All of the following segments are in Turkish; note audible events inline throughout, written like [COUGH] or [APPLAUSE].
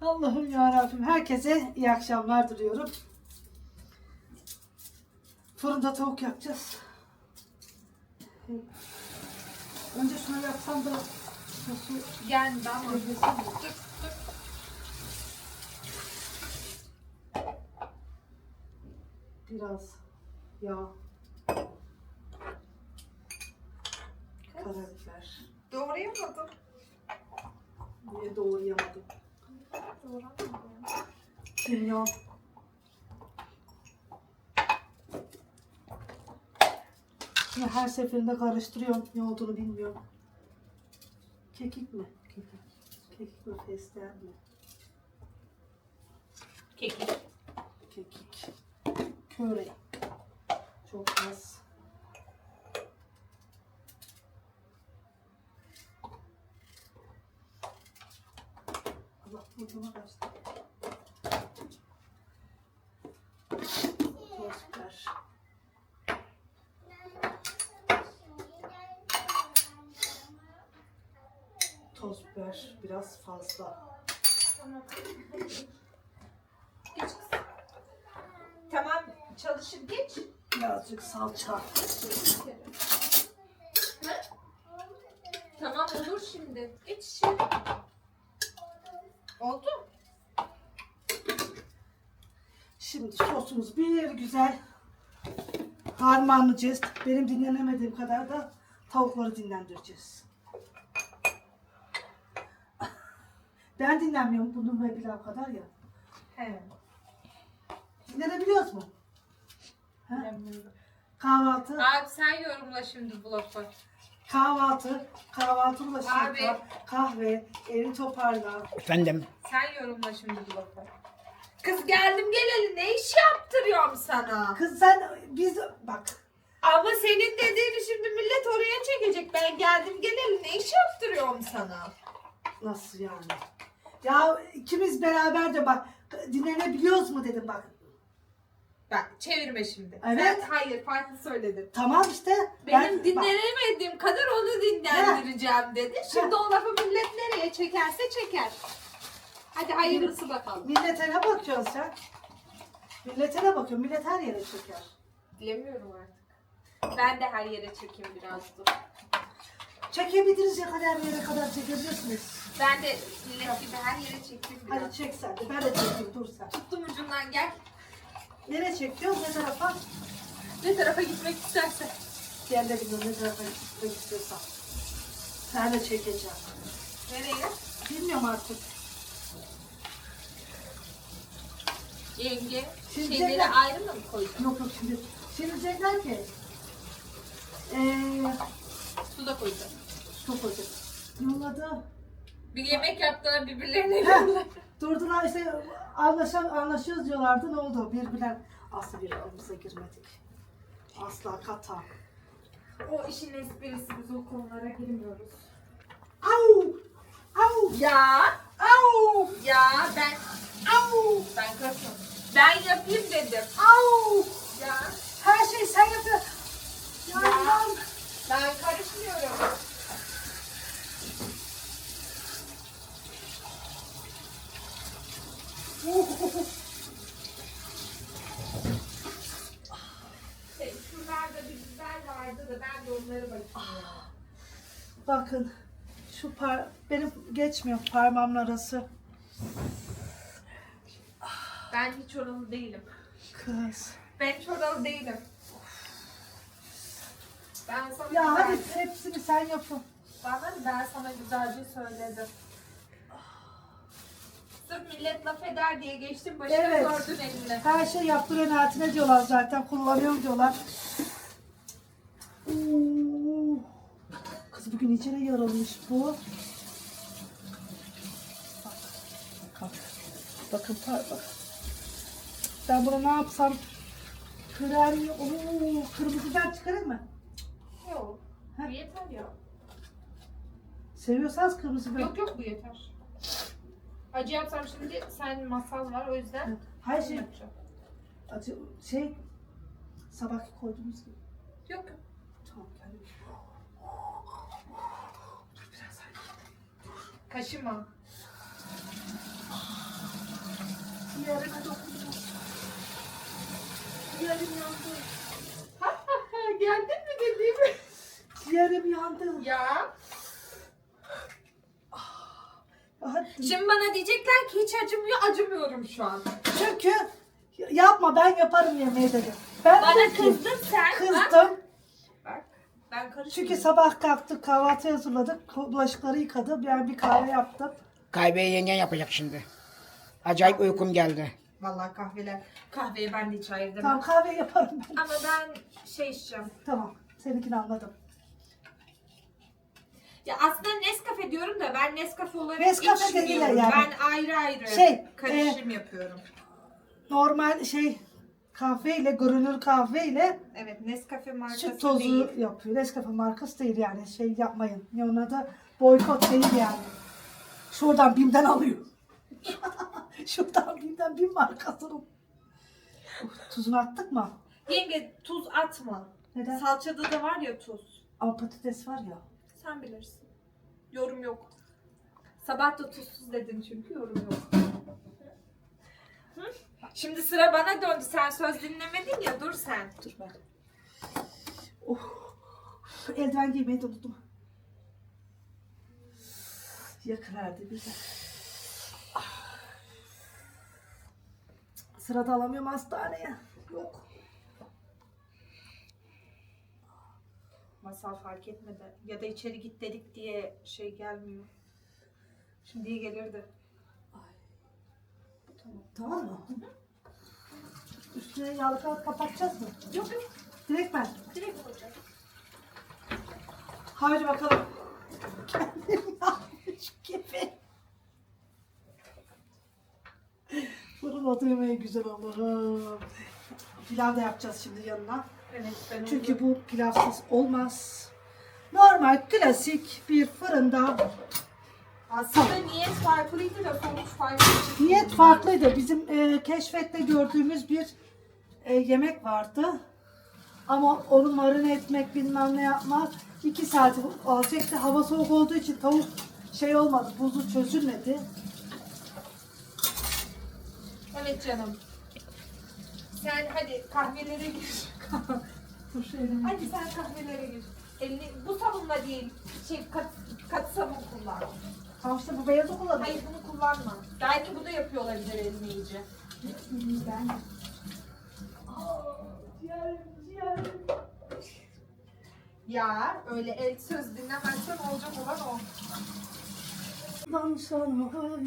Allah'ım ya Rabbim. Herkese iyi akşamlar diliyorum. Fırında tavuk yapacağız. Önce şunu yapsam da sosu Geldi ama. Dur dur. Biraz yağ, karabiber. Doğrayamadım. Niye doğrayamadım? Kimyon. Şimdi her seferinde karıştırıyorum. Ne olduğunu bilmiyorum. Kekik mi? Kekik. Kekik mi? Fesleğen mi? Kekik. Kekik. Köre. Çok az. Allah burnuma kaçtı. Toz biber. Toz biber biraz fazla. Tamam. Geç kız. Tamam çalışır geç. Birazcık salça. Hı? Tamam olur şimdi. Geç şimdi. Oldu. Şimdi sosumuz bir güzel harmanlayacağız. Benim dinlenemediğim kadar da tavukları dinlendireceğiz. Ben dinlenmiyorum bunun ve pilav kadar ya. He. Dinlenebiliyoruz mu? Ha? Kahvaltı, Abi sen yorumla şimdi bu lafı. kahvaltı, kahvaltı Abi. bulaşıklar, kahve, evi toparla. Efendim. Sen yorumla şimdi bu lafı. Kız geldim geleli ne iş yaptırıyorum sana? Kız sen biz bak Ama senin dediğini şimdi millet oraya çekecek. Ben geldim geleli ne iş yaptırıyorum sana? nasıl yani? Ya ikimiz beraber de bak dinlenebiliyoruz mu dedim bak. Bak çevirme şimdi. Evet. Sen hayır farklı söyledin. Tamam işte. Benim ben- bak, dinlenemediğim kadar onu dinlendireceğim dedi. Şimdi o lafı millet nereye çekerse çeker. Hadi hayırlısı bakalım. Millete ne bakıyorsun sen? Millete ne bakıyorsun? Millet her yere çeker. Bilemiyorum artık. Ben de her yere çekeyim biraz dur. Çekebiliriz ya kadar yere kadar çekebilirsiniz. Ben de millet gibi her yere çekeyim biraz. Hadi çek sen de. Ben de çekeyim. Dur sen. Tuttum ucundan gel. Nereye çekiyorsun? Ne tarafa? Ne tarafa gitmek istersen. De bilmiyorum ne tarafa gitmek istiyorsan. Sen de çekeceğim. Nereye? Bilmiyorum artık. Yenge. Şimdi Şeyleri tekrar- ayrı mı koydun? Yok yok şimdi. Şimdi diyecekler ki. Eee Su da koydun. Çok olacak. Yolladı. Bir yemek yaptılar birbirlerine. Ha, durdular işte anlaşa, anlaşıyoruz diyorlardı. Ne oldu? Birbirler asla birbirimize girmedik. Asla kata. o işin esprisi biz o konulara girmiyoruz. Au! Au! Ya. Au! Ya ben. Au! Ben karışmam. Ben yapayım dedim. Au! Ya. Her şey sen yapıyorsun. Ya, Ya. Ben karışmıyorum. Şey, şuralarda bir biber vardı da ben de onları bakayım. ya. Bakın şu par benim geçmiyor parmağımın arası. Ben hiç oralı değilim. Kız. Ben hiç oralı değilim. Ben sana Ya hadi güzelce- hepsini sen yapın. Bana ben sana güzelce söyledim. Sırf millet laf eder diye geçtim başına Evet. gördün eline. Her şey yaptırıyor Natine diyorlar zaten kullanıyorum diyorlar. Oo. Kız bugün içine yaralmış bu. Bak. Bak. Bakın par bak. Ben bunu ne yapsam? Krem, oo, kırmızı biber çıkarayım mı? Yok. Ha? Bu yeter ya. Seviyorsanız kırmızı biber. Yok yok bu yeter. Acı yapsam şimdi sen masal var o yüzden Her şey yapacağım. acı şey sabahki koyduğumuz gibi. Yok yok. Tamam geldim. Dur biraz daha. Kaşıma. Ciğerime dokundu. Ciğerim yandı. [LAUGHS] Geldin mi dediğimi? Ciğerim yandı. Ya. Aha, Şimdi bana diyecekler ki hiç acımıyor. Acımıyorum şu an. Çünkü yapma ben yaparım yemeği dedim. Ben Bana ki, kızdın sen. Kızdım. Bak. Ben karışmıyorum. Çünkü sabah kalktık kahvaltı hazırladık. Bulaşıkları yıkadım. Ben bir kahve yaptım. Kahveyi yengen yapacak şimdi. Acayip uykum geldi. Vallahi kahveler. Kahveyi ben de hiç hayır demem. Tamam kahve yaparım ben. Ama ben şey içeceğim. Tamam. Seninkini anladım. Ya aslında Nescafe diyorum da ben Nescafe olarak Nescafe içmiyorum. dediler yani. Ben ayrı ayrı Şey, karışım yapıyorum. Normal şey kahve ile görünür kahve ile Evet Nescafe markası süt tozu değil. yapıyor. Nescafe markası değil yani şey yapmayın. Ne ona da boykot değil yani. Şuradan BİM'den alıyor. [LAUGHS] Şuradan BİM'den BİM markasının. Uf, Tuzunu attık mı? Yenge tuz atma. Neden? Salçada da var ya tuz. Ama patates var ya. Sen bilirsin. Yorum yok. Sabah da tuzsuz dedin çünkü yorum yok. Hı? Şimdi sıra bana döndü. Sen söz dinlemedin ya dur sen. Dur ben. Oh. Eldiven giymeyi de unuttum. Yakıverdi bir de. Sırada alamıyorum hastaneye. Yok. Masal fark etmedi. Ya da içeri git dedik diye şey gelmiyor. Şimdi iyi gelirdi. Tamam mı? Üstüne yağlı kağıt kapatacağız mı? Yok yok. Direkt ben. Direkt olacak. Haydi bakalım. Kendim [LAUGHS] yapmış gibi. Fırın yemeği güzel Allah'ım. Pilav da yapacağız şimdi yanına. Evet ben Çünkü bu pilavsız olmaz. Normal klasik bir fırında aslında niyet farklıydı da sonuç farklıydı. niyet farklıydı. Bizim e, keşfette gördüğümüz bir e, yemek vardı. Ama onu marine etmek bilmem ne yapmak iki saat alacaktı. Hava soğuk olduğu için tavuk şey olmadı, buzu çözülmedi. Evet canım. Sen hadi kahvelere gir. Dur şu elimi- hadi sen kahvelere gir. Elini, bu sabunla değil, şey kat, kat sabun kullan. Tamam işte bu beyazı kullanayım. Hayır bunu kullanma. Belki bu da yapıyor olabilir elini iyice. Ben. Aa, ciğerim, ciğerim. Ya öyle el söz dinlemezsen olacak olan o. Ben sana hayır.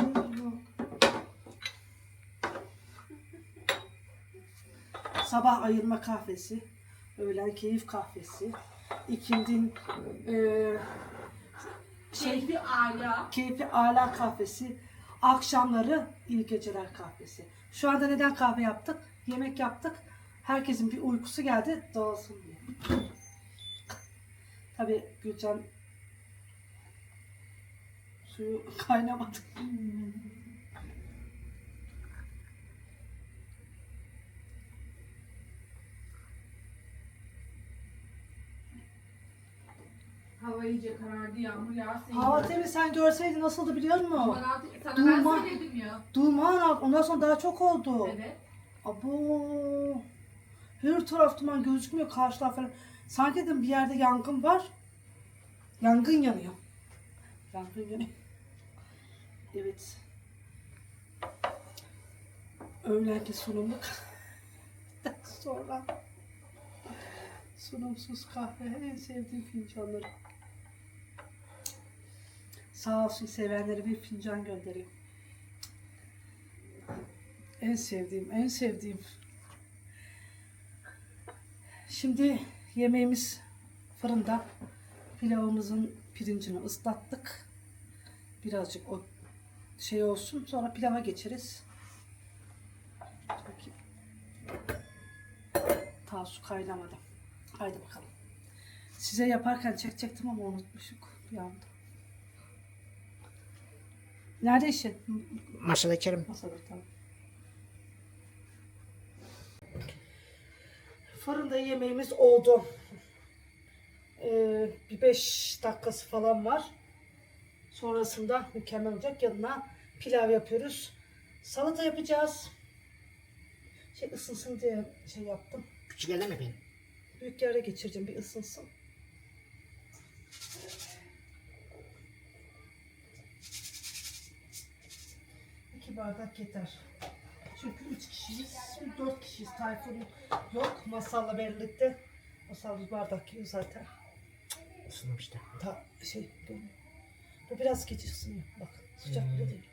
Sabah ayırma kahvesi, öğlen keyif kahvesi, ikindin eee şey Keyfi ala. keyifli ala kahvesi, akşamları iyi geceler kahvesi. Şu anda neden kahve yaptık? Yemek yaptık. Herkesin bir uykusu geldi, dağılsın diye. Tabii Gülcan suyu [LAUGHS] kaynamadı. Hava iyice karardı, yağmur yağsın. Hava temiz sen görseydin nasıldı biliyor musun? Bana, sana Duman. ben söyledim ya. Duman ondan sonra daha çok oldu. Evet. Abo. Her taraf duman gözükmüyor karşılar falan. Sanki dedim bir yerde yangın var. Yangın yanıyor. Yangın yanıyor. Evet. Öğlenki sunumluk. [LAUGHS] sonra sunumsuz kahve en sevdiğim fincanları. Sağ olsun sevenlere bir fincan göndereyim. En sevdiğim, en sevdiğim. Şimdi yemeğimiz fırında. Pilavımızın pirincini ıslattık. Birazcık o şey olsun. Sonra pilava geçeriz. Bakayım. Ta su kaynamadı. Haydi bakalım. Size yaparken çekecektim ama unutmuşuk bir anda. Nerede işin? Masada içerim. Masada tamam. Fırında yemeğimiz oldu. Ee, bir beş dakikası falan var. Sonrasında mükemmel olacak. Yanına pilav yapıyoruz. Salata yapacağız. Şey ısınsın diye şey yaptım. Küçük mi yapayım? Büyük yere geçireceğim bir ısınsın. İki bardak yeter. Çünkü üç kişiyiz, dört kişiyiz. Tayfun yok masalla birlikte. Masal bir bardak yiyor zaten. Isınım işte. Ta, şey, bu, bu biraz geç ısınıyor. Bak sıcak bile değil.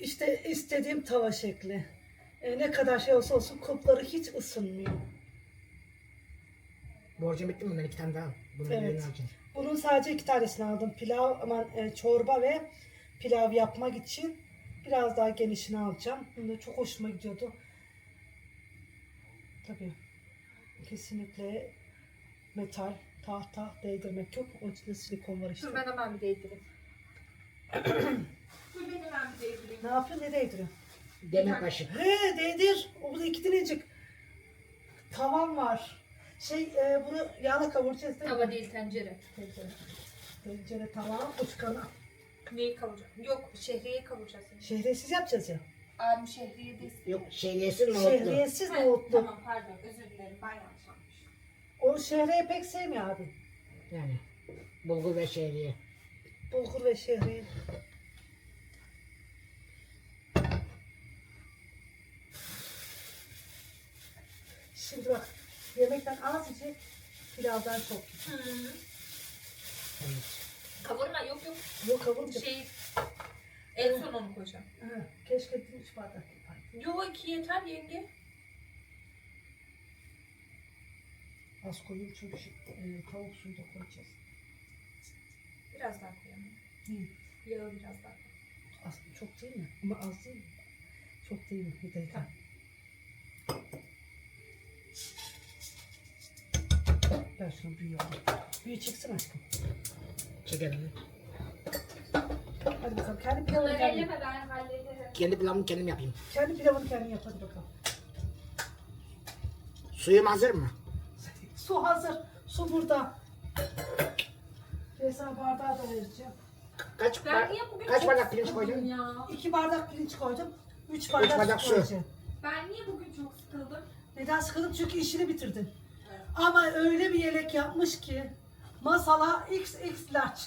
İşte istediğim tava şekli. E, ne kadar şey olsa olsun kupları hiç ısınmıyor. Borcum bitti mi? Bundan iki tane daha. Bunu Evet. Bunun sadece iki tanesini aldım. Pilav, aman e, çorba ve pilav yapmak için biraz daha genişini alacağım. Bunu da çok hoşuma gidiyordu. Tabii. Kesinlikle metal, tahta değdirmek yok. Onun içinde silikon var işte. Dur ben hemen bir değdireyim. [COUGHS] Dur ben hemen bir değdireyim. Ne yapıyor? Ne değdiriyor? Demir kaşık. He değdir. Orada iki tanecik tavan var. Şey e, bunu yağla kavuracağız değil mi? Tava değil tencere. Tencere. Tencere tava uçkana. Neyi kavuracağım? Yok şehriye kavuracağız. yani. Şehriyesiz yapacağız ya. Abim şehriye de Yok şehriyesi nohutlu. Şehriyesiz Ha, nohutlu. Tamam pardon özür dilerim ben yanlış anlamışım. O şehriye pek sevmiyor abi. Yani bulgur ve şehriye. Bulgur ve şehriye. Şimdi bak yemekten az yiyecek, pilavdan çok. Evet. Kavurma yok yok. Yok kavuracak. Şey en son onu koyacağım. Ha, keşke üç bardak yapaydım. Yok iki yeter yenge. Az koyayım çünkü şey, e, tavuk suyu da koyacağız. Biraz daha koyalım. Hı. Yağı biraz daha. Az, çok değil mi? Ama az değil mi? Çok değil mi? Bir dakika. Ben şunu büyüğü alayım. Büyüğü çıksın aşkım. Çekelim. Hadi bakalım. Kendi pilavını Bunları kendin, elleme ben hallederim. Kendi pilavımı kendim yapayım. kendi pilavını kendin yap hadi bakalım. Suyum hazır mı? Su hazır. Su burada. Ceza bardağı da vereceğim. Kaç, Ben bar- niye bugün kaç çok bardak pirinç sıkıldım koydun? Ya. İki bardak pirinç koydum. Üç bardak, bardak su su. koyacağım. Ben niye bugün çok sıkıldım? Neden sıkıldım? Çünkü işini bitirdin. Ama öyle bir yelek yapmış ki masala XX large.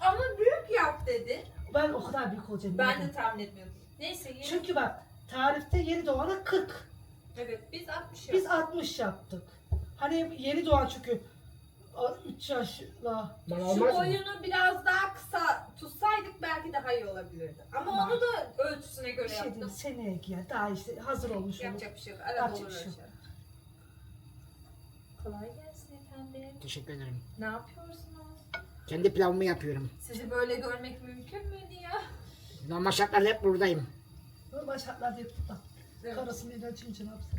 Ama büyük yap dedi. Ben o kadar büyük olacağım. Ben de tahmin etmiyordum. Neyse yeni. Çünkü bak tarifte yeni doğana 40. Evet biz 60 Biz yaptık. 60 yaptık. Hani yeni doğan çünkü 3 yaşla. Bana Şu olmaz mı? boyunu biraz daha kısa tutsaydık belki daha iyi olabilirdi. Ama Ama- onu da ölçüsüne göre Bir şey yaptım. seneye giyer. Daha işte hazır olmuş olur. Yapacak bir şey yok. Arada Yapacak olur bir şey yok. Kolay gelsin efendim. Teşekkür ederim. Ne yapıyorsunuz? Kendi pilavımı yapıyorum. Sizi böyle görmek mümkün müydü ya? Normal şartlarda hep buradayım. Normal şartlarda hep burada. Evet. Karısını ilacın için yapsın.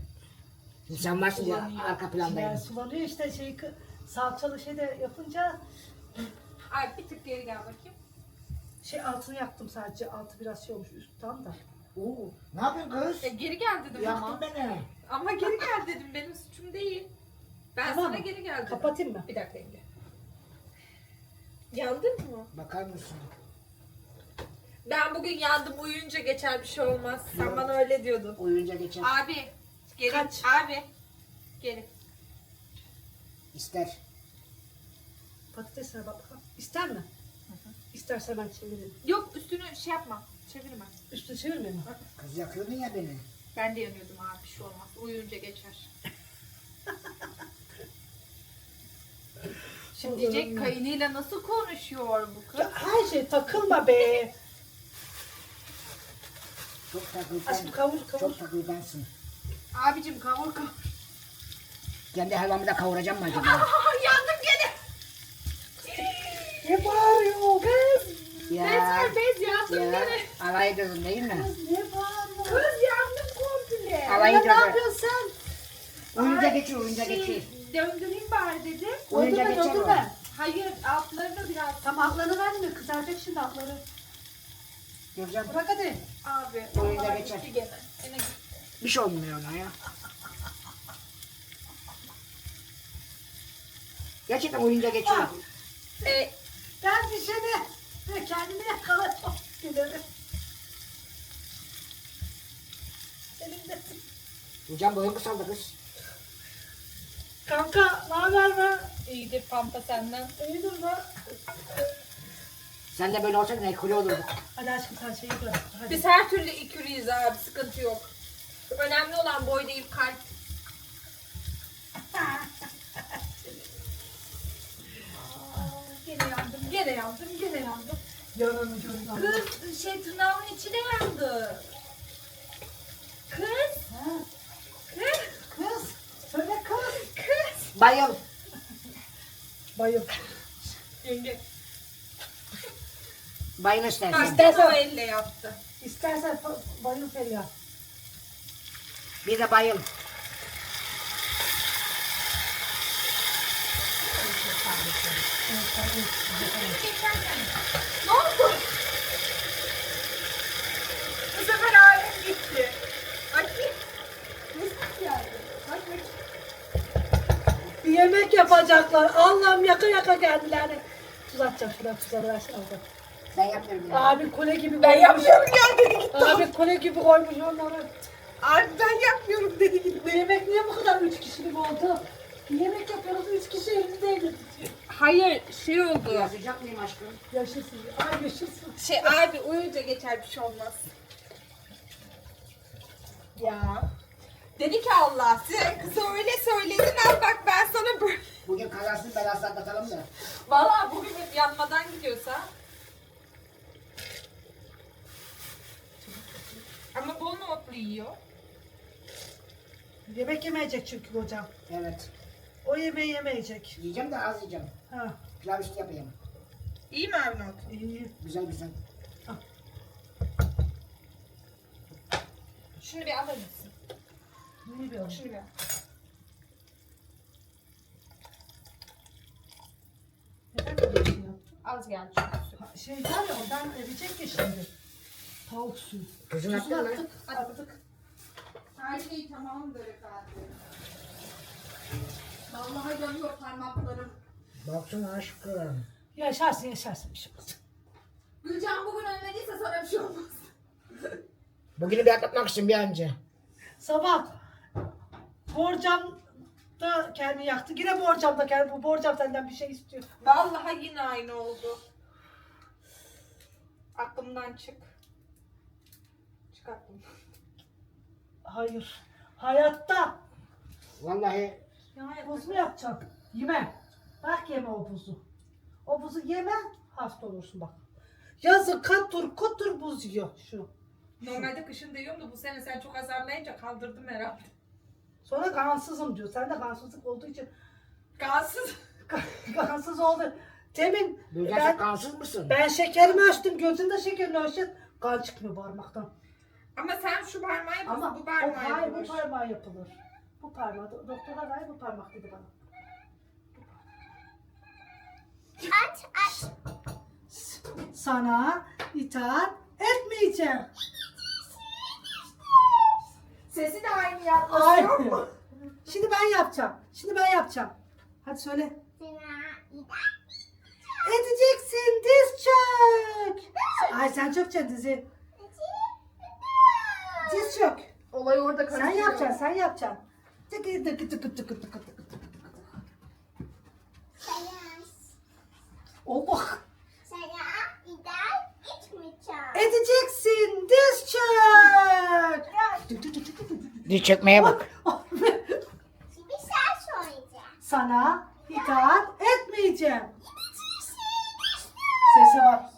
Şimdi sen varsın ya arka Yani plandayım. sulanıyor işte şey salçalı şey de yapınca Ay bir tık geri gel bakayım. şey altını yaktım sadece. Altı biraz şey olmuş üst tam da. Oo, ne yapıyorsun kız? E, geri gel dedim Yaktın ama. beni. Ama geri gel dedim benim suçum değil. Ben Tamam sana mı? geri geldim. Kapatayım mı? Bir dakika yenge. Yandın mı? Bakar mısın? Ben bugün yandım uyuyunca geçer bir şey olmaz. Sen Yok. bana öyle diyordun. Uyuyunca geçer. Abi geri. Kaç? Abi geri. İster. Patatesine bak bakalım. İster mi? İsterse ben çeviririm. Yok üstünü şey yapma. Çevirme. Üstünü çevirmeyeyim mi? Kız yakıyordun ya beni. Ben de yanıyordum abi bir şey olmaz. Uyuyunca geçer. [LAUGHS] Şimdi diyecek kayınıyla nasıl konuşuyor bu kız? Ya her şey takılma be. Çok takıldan. Aşkım kavur kavur. Çok takıldansın. Abicim kavur kavur. Kendi helvamı da kavuracağım mı acaba? [LAUGHS] Yandım gene. Ne bağırıyor kız? ya. Bez yandım Ya. gene. Alay ediyorsun değil mi? Ne bağırıyor? Kız yandım komple. Alay Ya ne ediyorsun. yapıyorsun sen? Uyuyunca Ay, geçir, şey, geçir. Döndüreyim bari dedim. Uyuyunca Öldürme geçer o. öldürme. Hayır altlarını biraz. Tam altlarını verme kızaracak şimdi altları. Göreceğim. Bırak hadi. Abi. Uyuyunca onlar geçer. gitti Gene. Gene gitti. Bir şey olmuyor ona ya. Gerçekten uyuyunca geçiyor. E, Ben bir seni ve kendimi yakalayacağım. Gidelim. Hocam boyun kısaldı kız. Kanka ne haber be? İyidir Pampa senden. İyidir be. Sen de böyle olsaydın ekülü olurduk. Hadi aşkım sen şeyi gör. Hadi. Biz her türlü ikiliyiz abi sıkıntı yok. Önemli olan boy değil kalp. Gene yandım, gene yandım, gene yandım. Görün. Kız şey tırnağımın içi de yandı. Kız, Ha, kız, Kız. Söyle kız. kız. Bayıl. Bayıl. Yenge. Bayıl istersen. O elle yaptı. İstersen bayıl Feriha. Bir de bayıl. Ne oldu? Bu sefer halim gitti. Bakayım. Nasıl geldi? Bak bakayım. Bir yemek yapacaklar. Allah'ım yaka yaka geldiler. Tuz atacağım tuzağı versene abla. Ben yapmıyorum. ya. Abi kole gibi Ben koymuş. yapmıyorum ya dedi gitti. Abi kole gibi koymuş onları. Abi ben yapmıyorum dedi gitti. Yemek niye bu kadar üç kişilik oldu? Yemek yapıyoruz üç kişi evde tutuyor. Hayır şey oldu. Yazacak mıyım aşkım? Yaşasın. Ay yaşasın. Şey abi uyuyunca geçer bir şey olmaz. Ya. Dedi ki Allah size öyle söyledin al bak ben sana böyle. Bugün kazasını belasını atlatalım da. Valla bugün yanmadan gidiyorsa. Ama bol nohutlu yiyor. Yemek yemeyecek çünkü hocam. Evet. O yemeği yemeyecek. Yiyeceğim de az yiyeceğim. Ha, Pilav üstü yapayım. İyi mi abi nohut? iyi. Güzel güzel. Şunu bir alır mısın? Bir olmuş. Şunu bir al. Neden şey yaptın? Az geldi çünkü. Şey var ya ondan eriyecek ya şimdi. Tavuk suyu. Tuzunu Tuzunu attın mı? attık. Attık. Her şey tamamdır efendim. Vallahi yanıyor parmaklarım. Baksana aşkım. Yaşarsın yaşarsın bir şey olmaz. Gülcan bugün ölmediyse sonra bir şey olmaz. Bugünü bir atlatmak için bir önce. Sabah borcam da kendi yaktı. Yine borcam da kendi. Bu borcam senden bir şey istiyor. Vallahi yine aynı oldu. Aklımdan çık. Çık aklımdan. Hayır. Hayatta. Vallahi Buz mu yapacaksın? Yeme. Bak yeme o buzu. O buzu yeme hasta olursun bak. Yazın katur kutur buz yiyor şu. Normalde kışın da yiyorum da bu sene sen çok azarlayınca kaldırdım herhalde. Sonra kansızım diyor. Sen de kansızlık olduğu için Gazsız. kansız [LAUGHS] oldu. Temin Gülcan ben, kansız mısın? ben şekerimi ölçtüm. Gözünde şekerini ölçtüm. Kan çıkmıyor parmaktan. Ama sen şu parmağı yapıyorsun, Ama bu o, parmağı hayır bu parmağı yapılır. Bu parmağı. Do- Doktorlar hayır bu parmak dedi bana. Aç aç. Sana itaat etmeyeceğim. Sesi de aynı yapması Ay. yok mu? [LAUGHS] Şimdi ben yapacağım. Şimdi ben yapacağım. Hadi söyle. Edeceksin diz çök. Ay sen çökeceksin dizi. Diz çök. Olay orada Sen karışıyor. yapacaksın, sen yapacaksın. Tıkı tıkı tıkı tıkı tıkı tıkı tıkı. Allah. Edeceksin diz çök. Diz çökmeye bak. Şimdi sen söyleyeceksin. Sana itaat etmeyeceğim. Sesi var.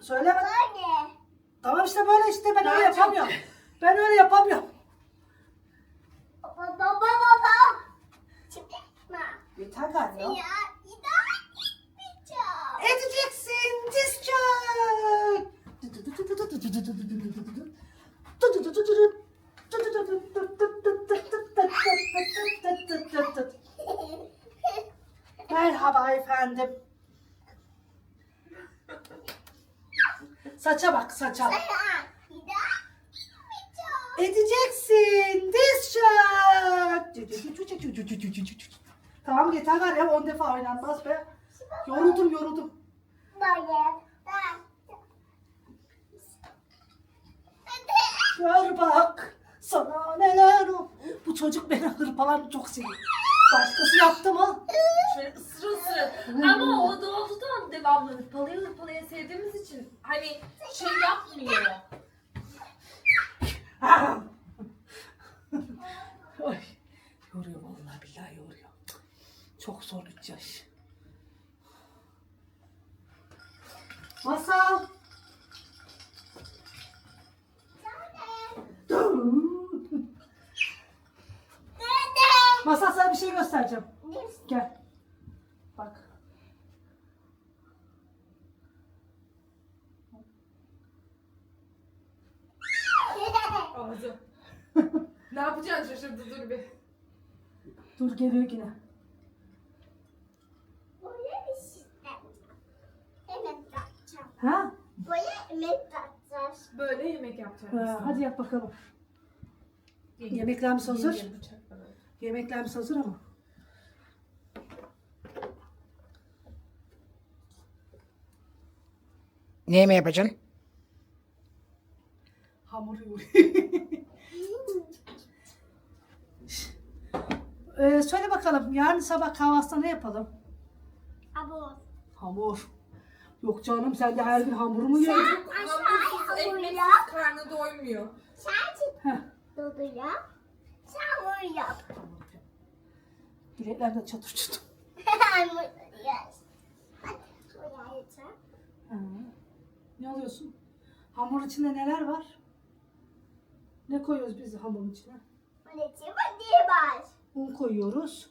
Söyleme. Böyle. Tamam işte böyle işte ben öyle yapamıyorum. Ben öyle yapamıyorum. Baba baba baba. Şimdi ma. Yeter galiba. Sana ida etmeyeceğim. Edeceksin diz çök. Merhaba efendim. Saça bak saça. Edeceksin diz çök. Tamam yeter var ya 10 defa oynanmaz be. Yoruldum yoruldum. Gör bak Sana neler o. Bu çocuk beni hırpalar çok seviyor. Başkası yaptı mı? Şöyle ısır ısır. Ama o doğduğundan devamlı hırpalaya hırpalaya sevdiğimiz için hani şey yapmıyor. [LAUGHS] Ay, yoruyor vallahi billahi yoruyor. Çok zor üç yaş. Masal. Masal sana bir şey göstereceğim. Gel. Bak. Ağzı. ne yapacaksın şaşırdı dur bir. Dur geliyor yine. Buraya bir sistem. Evet bakacağım. Ha? Buraya emek bakacağız. Böyle yemek yapacağım. Ha, hadi yap bakalım. Yemeklerimiz hazır. Yemeklerimiz hazır ama. Ne yemeği yapacaksın? Hamur [LAUGHS] ee, söyle bakalım yarın sabah kahvaltıda ne yapalım? Abo. Hamur. Yok canım sen de her gün hamur mu yiyorsun? Hamursuz, ekmeksiz karnı doymuyor. Sen Heh. çık. Dudu yap. Sen bunu yap. Bilekler çatır çatır. Ha. [LAUGHS] Ne alıyorsun? Hamur içinde neler var? Ne koyuyoruz biz hamurun içine? Un koyuyoruz.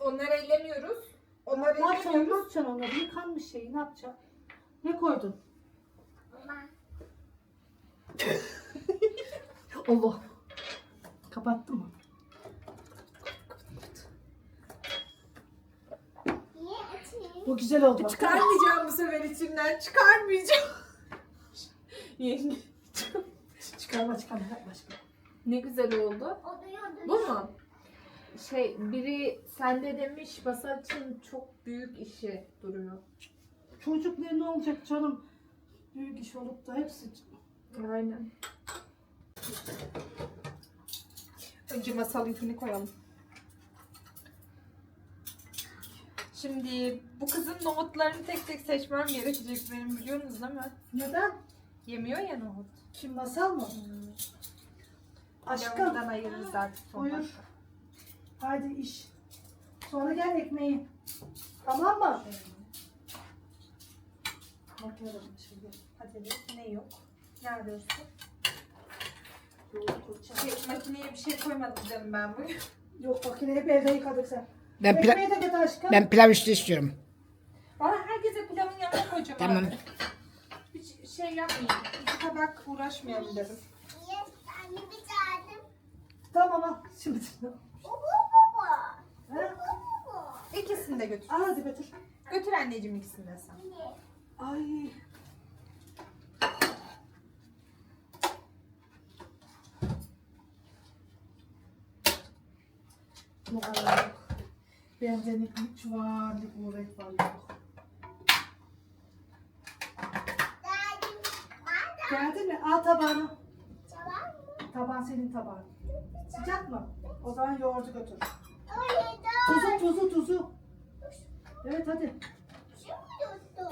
Onları ellemiyoruz. Onları Ne yapacaksın? Ne ellemiyoruz. yapacaksın onları? Yıkanmış şeyi ne yapacaksın? Ne koydun? [LAUGHS] Allah. Kapattı mı? niye açayım? Bu güzel oldu bak. Çıkarmayacağım bu sefer içinden. Çıkarmayacağım. [LAUGHS] Yenge. Çıkarma çıkarma. Başka. Ne güzel oldu. Bu mu? Şey biri sende demiş Basar için çok büyük işi duruyor. Çocuk ne, ne olacak canım? Büyük iş olup da hepsi. Aynen. Önce masal yükünü koyalım. Şimdi bu kızın nohutlarını tek tek seçmem gerekecek benim biliyorsunuz değil mi? Neden? Yemiyor ya nohut. Kim masal mı? Aşkım. Aşkım. ayırırız artık sonra. Buyur. Hadi iş. Sonra gel ekmeği. Tamam mı? Bakalım şimdi. Hadi ne yok? Nerede olsun? Yoğurt. Şey, makineye bir şey koymadım canım ben bugün. Yok makineyi hep evde yıkadık sen. Ben, pila- Ekmeği de get aşkım. ben pilav üstü istiyorum. Bana herkese pilavın yanına koyacağım Tamam. abi. Hiç şey yapmayayım. İki tabak uğraşmayalım dedim. Ben de bir tane. Tamam al. Şimdi. Bu bu bu bu. Ha? Bu bu bu. İkisini de götür. Al hadi götür. Götür anneciğim ikisini de sen. Ay. Yok Allah güç var, bir kuvvet var yok. Geldi mi? Al tabağını. Taban senin tabağın. Sıcak mı? O zaman yoğurdu götür. Tuzu, tuzu, tuzu. Evet hadi.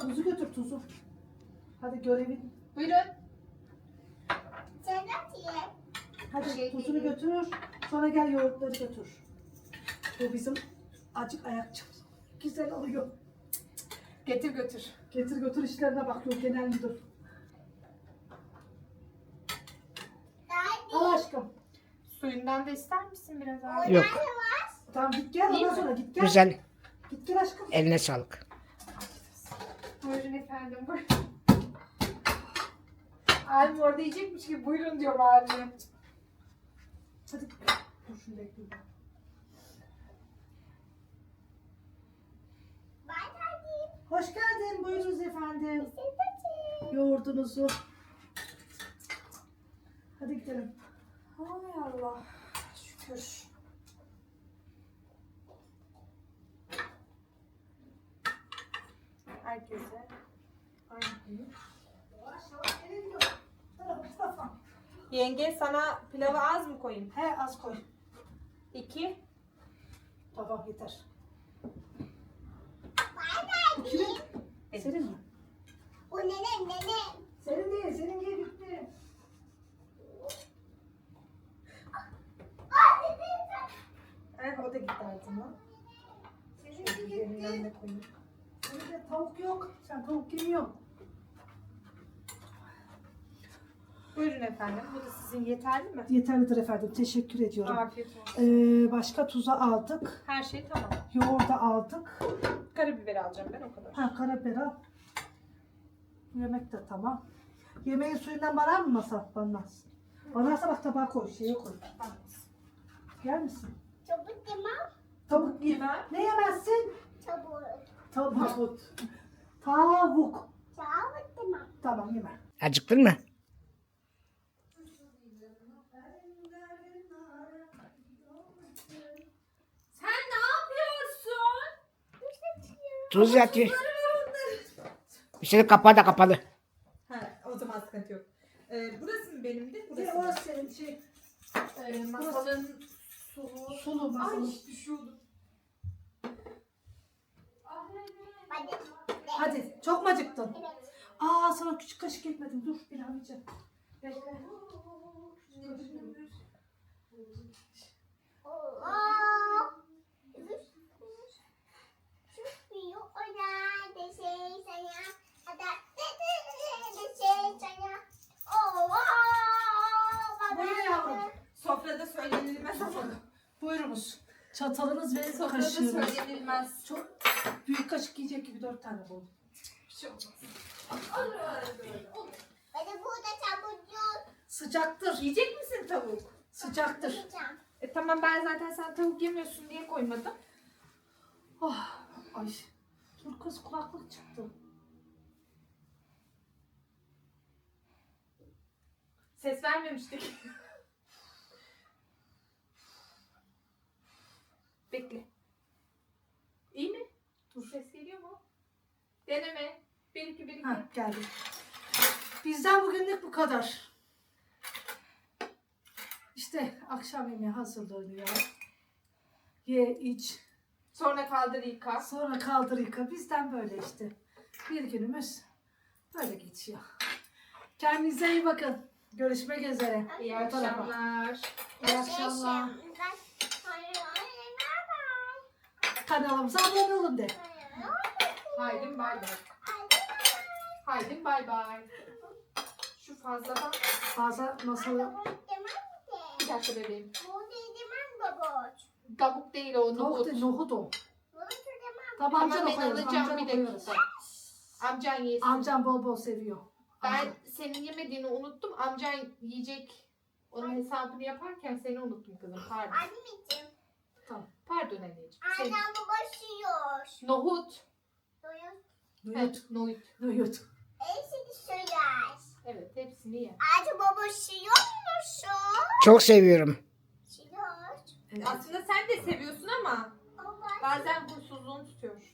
Tuzu götür, tuzu. Hadi görevin. Buyurun. Hadi tuzunu götür. Sonra gel yoğurtları götür. Bu bizim acık ayakçımız. Güzel oluyor. Getir götür. Getir götür işlerine bakıyor genel müdür. Al aşkım. Suyundan da ister misin biraz abi? Yok. Tamam git gel ondan sonra git gel. Güzel. Git gel aşkım. Eline sağlık. Buyurun efendim buyurun. Abim orada yiyecekmiş gibi buyurun diyor abim. Hadi. Dur şunu bekleyeyim. Ben geldim. Hoş geldin. Buyurunuz efendim. Yoğurdunuzu. Hadi gidelim. Hay Allah. Şükür. Herkese. Aynı. Yenge sana pilavı az mı koyayım? He az koy. İki. Tamam yeter. Bye bye. Senin mi? Bu nene nene. Senin değil. Senin gibi bitti. Eh, o da gitti ağzıma. Senin gitti. Senin de tavuk yok. Sen tavuk yemiyorsun. Buyurun efendim. Bu da sizin yeterli mi? Yeterlidir efendim. Teşekkür ediyorum. Afiyet olsun. Ee, başka tuza aldık. Her şey tamam. Yoğurda aldık. Karabiber alacağım ben o kadar. Ha karabiber al. Yemek de tamam. Yemeğin suyundan bana mı masa banmaz? Banarsa bak tabağa koy, şeye koy. Yer misin? Çabuk demem. Tavuk yemem. Ne yemezsin? Çabuk. Tavuk. Tavuk. Çabuk demem. Tamam yemem. Acıktın mı? Sen ne yapıyorsun? Tuz yatıyor. Üstelik kapağı da kapalı. Ha, o zaman sıkıntı yok. Ee, burası mı benimdi? Burası Burası mı? orası senin şey. Masalın sulu. Sulu Ay masanın. düşüyordum. Hadi. Hadi çok mu acıktın? Aa sana küçük kaşık etmedim. Dur bir an yiyeceğim. Bekle. Oo. Şu ona da şey sana. Ada da şey sana. Oo. Buyurun yavrum. Sofrada söylenilmez ama. Buyurunuz. Çatalınız ve Sofrada kaşığınız. söylenilmez. Çok büyük kaşık yiyecek gibi dört tane buldum. Bir şey olmaz. Hadi burada çabuk Sıcaktır. Yiyecek misin tavuk? Sıcaktır. E tamam ben zaten sen tavuk yemiyorsun diye koymadım. Oh, ay. Dur kız kulaklık çıktı. Ses vermemiştik. Bekle. İyi mi? Dur. Ses geliyor mu? Deneme. 1 2 1 2. Ha geldi. Bizden bugünlük bu kadar. İşte akşam yemeği hazırlanıyor. Ye iç. Sonra kaldır yıka. Sonra kaldır yıka. Bizden böyle işte. Bir günümüz böyle geçiyor. Kendinize iyi bakın. Görüşmek üzere. İyi Bu tarafa. akşamlar. İyi akşamlar. Kanalımıza abone olun de. Haydi bay bay. Haydi bay bay. Şu fazladan Fazla masalı bir dakika bebeğim. Bu dediğim baboç. Tavuk değil o tavuk nohut. değil, nohut o. Dediğim Tamam Ama amcana ben koyarız. alacağım Amcana bir koyarız. dakika. Amcan yesin. Amcam bol bol seviyor. Ben senin yemediğini unuttum. Amcan yiyecek. Onun hesabını yaparken seni unuttum kızım. Pardon. Anneciğim. Pardon anneciğim. Senin... Annem başlıyor. Nohut. Doyur. Nohut. Evet, nohut. Nohut. Eşini söyler. Evet, hepsini ye. Acı babasıyor musun? Çok seviyorum. Evet. Aslında sen de seviyorsun ama bazen huysuzluğun tutuyor.